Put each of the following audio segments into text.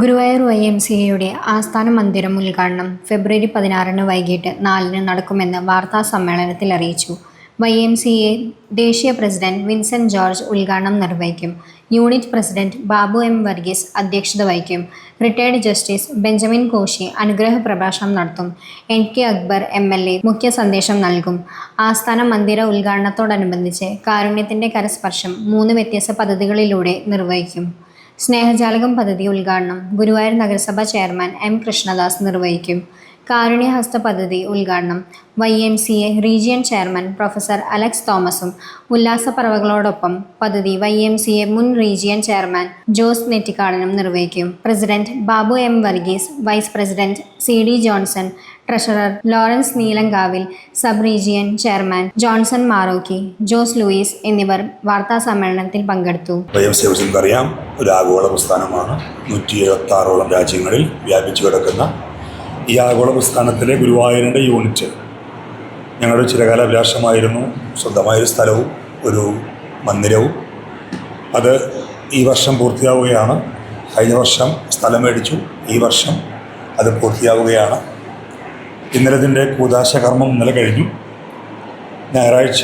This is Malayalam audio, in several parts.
ഗുരുവായൂർ വൈ എം സി എയുടെ ആസ്ഥാന മന്ദിരം ഉദ്ഘാടനം ഫെബ്രുവരി പതിനാറിന് വൈകിട്ട് നാലിന് നടക്കുമെന്ന് വാർത്താ സമ്മേളനത്തിൽ അറിയിച്ചു. വൈ എം സി എ ദേശീയ പ്രസിഡന്റ് വിൻസെന്റ് ജോർജ് ഉദ്ഘാടനം നിർവഹിക്കും. Unit president Babu M Varghese അധ്യക്ഷത വഹിക്കും. റിട്ടയർഡ് ജസ്റ്റിസ് ബെഞ്ചമിൻ കോശി അനുഗ്രഹ പ്രഭാഷണം നടത്തും. N K Akbar M L A മുഖ്യ സന്ദേശം നൽകും. ആസ്ഥാന മന്ദിര ഉദ്ഘാടനത്തോടനുബന്ധിച്ച് കാരുണ്യത്തിന്റെ കരസ്പർശം മൂന്ന് വ്യത്യസ്ത പദ്ധതികളിലൂടെ നിർവഹിക്കും. സ്നേഹജാലകം പദ്ധതി ഉദ്ഘാടനം ഗുരുവായൂർ നഗരസഭ ചെയർമാൻ എം കൃഷ്ണദാസ് നിർവഹിക്കും. കാരുണ്യഹസ്ത പദ്ധതി ഉദ്ഘാടനം Y M C A region chairman professor Alex തോമസും. ഉല്ലാസപ്പറവകളോടൊപ്പം പദ്ധതി വൈ എം സി എ മുൻ റീജിയൻ ചെയർമാൻ ജോസ് നെറ്റിക്കാടനും നിർവഹിക്കും. President Babu M Varghese vice president C D Johnson treasurer Lawrence Neelankavil sub region chairman Johnson Marokki Jose Louis എന്നിവർ വാർത്താ സമ്മേളനത്തിൽ പങ്കെടുത്തു. അറിയാം ഒരു ആഗോള പ്രസ്ഥാനമാണ്. നൂറ്റി എഴുപത്തി ആറോളം രാജ്യങ്ങളിൽ വ്യാപിച്ചു കിടക്കുന്ന ഈ ആഗോള പ്രസ്ഥാനത്തിലെ ഗുരുവായൂരിന്റെ യൂണിറ്റ്. ഞങ്ങളുടെ ചിരകാല അഭിലാഷമായിരുന്നു സ്വന്തമായൊരു സ്ഥലവും ഒരു മന്ദിരവും. അത് ഈ വർഷം പൂർത്തിയാവുകയാണ്. കഴിഞ്ഞ വർഷം സ്ഥലം മേടിച്ചു. ഈ വർഷം അത് പൂർത്തിയാവുകയാണ്. ഇന്നലെ ഇതിന്റെ കൂതാശ കർമ്മം ഇന്നലെ കഴിഞ്ഞു. ഞായറാഴ്ച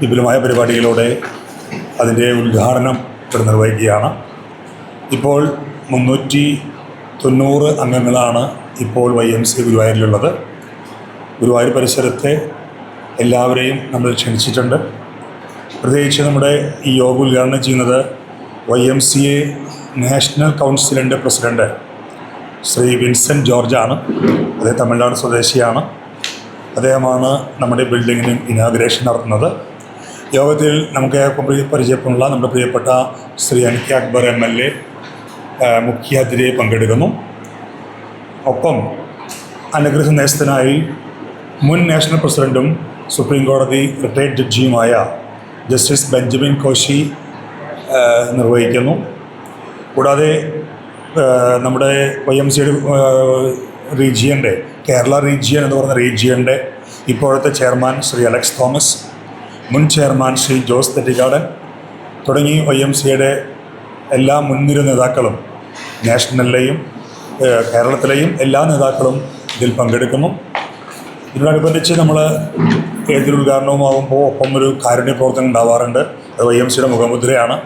വിപുലമായ പരിപാടികളോടെ അതിന്റെ ഉദ്ഘാടനം ഇവിടെ നിർവഹിക്കുകയാണ്. ഇപ്പോൾ മുന്നൂറ്റി തൊണ്ണൂറ് അംഗങ്ങളാണ് ഇപ്പോൾ വൈ എം സി ഗുരുവായൂരിലുള്ളത്. ഗുരുവായൂർ പരിസരത്തെ എല്ലാവരെയും നമ്മൾ ക്ഷണിച്ചിട്ടുണ്ട്. പ്രത്യേകിച്ച് നമ്മുടെ ഈ യോഗ ഉദ്ഘാടനം ചെയ്യുന്നത് Y M C A national കൗൺസിലിന്റെ പ്രസിഡന്റ് ശ്രീ വിൻസെന്റ് ജോർജാണ്. അദ്ദേഹം തമിഴ്നാട് സ്വദേശിയാണ്. അദ്ദേഹമാണ് നമ്മുടെ ബിൽഡിങ്ങിന് ഇനാഗ്രേഷൻ നടത്തുന്നത്. യോഗത്തിൽ നമുക്ക് പരിചയപ്പെടുന്ന നമ്മുടെ പ്രിയപ്പെട്ട Shri Anikka Akbar M L A മുഖ്യാതിഥിയായി പങ്കെടുക്കുന്നു. ഒപ്പം അനുഗ്രഹ സന്ദേശത്തിനായി മുൻ നാഷണൽ പ്രസിഡന്റും സുപ്രീം കോടതി റിട്ടയർഡ് ജഡ്ജിയുമായ ജസ്റ്റിസ് ബെഞ്ചമിൻ കോശി നിർവഹിക്കുന്നു. കൂടാതെ നമ്മുടെ വൈ എം സിയുടെ റീജിയന്റെ കേരള റീജിയൻ എന്ന് പറഞ്ഞ റീജിയന്റെ ഇപ്പോഴത്തെ ചെയർമാൻ ശ്രീ അലക്സ് തോമസ് മുൻ ചെയർമാൻ ശ്രീ ജോസ് തെറ്റിക്കാടൻ തുടങ്ങി വൈ എം സിയുടെ എല്ലാ മുൻനിര നേതാക്കളും നാഷണലിലെയും കേരളത്തിലെയും എല്ലാ നേതാക്കളും ഇതിൽ പങ്കെടുക്കുന്നു. ഇതിനോടനുബന്ധിച്ച് നമ്മൾ ഏതൊരു ഉദ്ഘാടനവുമാകുമ്പോൾ ഒപ്പം ഒരു കാരുണ്യ പ്രവർത്തനം ഉണ്ടാവാറുണ്ട്. അത് വൈ എം സിയുടെ മുഖമുദ്രയാണ്.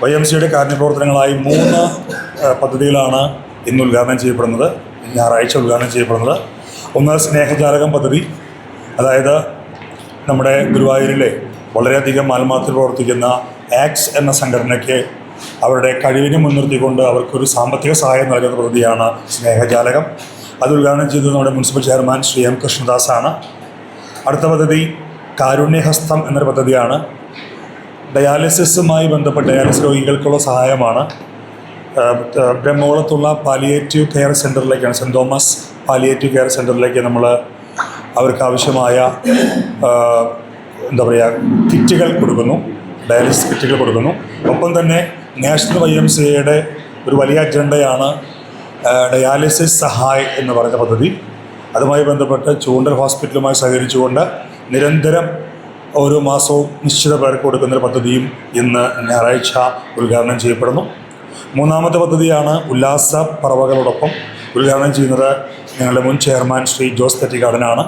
വൈ എം സിയുടെ കാരുണ്യ പ്രവർത്തനങ്ങളായി മൂന്ന് പദ്ധതികളാണ് ഇന്ന് ഉദ്ഘാടനം ചെയ്യപ്പെടുന്നത്. ഞായറാഴ്ച ഉദ്ഘാടനം ചെയ്യപ്പെടുന്നത്. ഒന്ന് സ്നേഹജാലകം പദ്ധതി. അതായത് നമ്മുടെ ഗുരുവായൂരിലെ വളരെയധികം മാൽമാത്തിൽ പ്രവർത്തിക്കുന്ന ആക്സ് എന്ന സംഘടനയ്ക്ക് അവരുടെ കഴിവിനെ മുൻനിർത്തിക്കൊണ്ട് അവർക്കൊരു സാമ്പത്തിക സഹായം നൽകുന്ന പദ്ധതിയാണ് സ്നേഹജാലകം. അത് ഉദ്ഘാടനം ചെയ്തത് നമ്മുടെ മുനിസിപ്പൽ ചെയർമാൻ ശ്രീ എം കൃഷ്ണദാസാണ്. അടുത്ത പദ്ധതി കാരുണ്യഹസ്തം എന്നൊരു പദ്ധതിയാണ്. ഡയാലിസിസുമായി ബന്ധപ്പെട്ട് ഡയാലിസിസ് രോഗികൾക്കുള്ള സഹായമാണ്. ബ്രഹ്മകുളത്തുള്ള പാലിയേറ്റീവ് കെയർ സെന്ററിലേക്കാണ് സെന്റ് തോമസ് പാലിയേറ്റീവ് കെയർ സെന്ററിലേക്ക് നമ്മൾ അവർക്ക് ആവശ്യമായ എന്താ പറയുക കിറ്റുകൾ കൊടുക്കുന്നു. ഡയാലിസിസ് കിറ്റുകൾ കൊടുക്കുന്നു. ഒപ്പം തന്നെ നാഷണൽ വൈ എം സി എയുടെ ഒരു വലിയ അജണ്ടയാണ് ഡയാലിസിസ് സഹായ് എന്ന് പറഞ്ഞ പദ്ധതി. അതുമായി ബന്ധപ്പെട്ട് ചൂണ്ടൽ ഹോസ്പിറ്റലുമായി സഹകരിച്ചുകൊണ്ട് നിരന്തരം ഓരോ മാസവും നിശ്ചിത പേർക്ക് കൊടുക്കുന്ന ഒരു പദ്ധതിയും ഇന്ന് ഞായറാഴ്ച ഉദ്ഘാടനം ചെയ്യപ്പെടുന്നു. മൂന്നാമത്തെ പദ്ധതിയാണ് ഉല്ലാസ പറവകളോടൊപ്പം ഉദ്ഘാടനം ചെയ്യുന്നത് ഞങ്ങളുടെ മുൻ ചെയർമാൻ ശ്രീ ജോസ് തെറ്റിക്കാടനാണ്.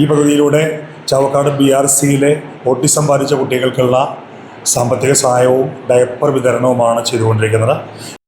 ഈ പദ്ധതിയിലൂടെ ചാവക്കാട് ബി ആർ സിയിലെ ഓട്ടിസം ബാധിച്ച കുട്ടികൾക്കുള്ള സാമ്പത്തിക സഹായവും ഡയപ്പർ വിതരണവുമാണ് ചെയ്തുകൊണ്ടിരിക്കുന്നത്.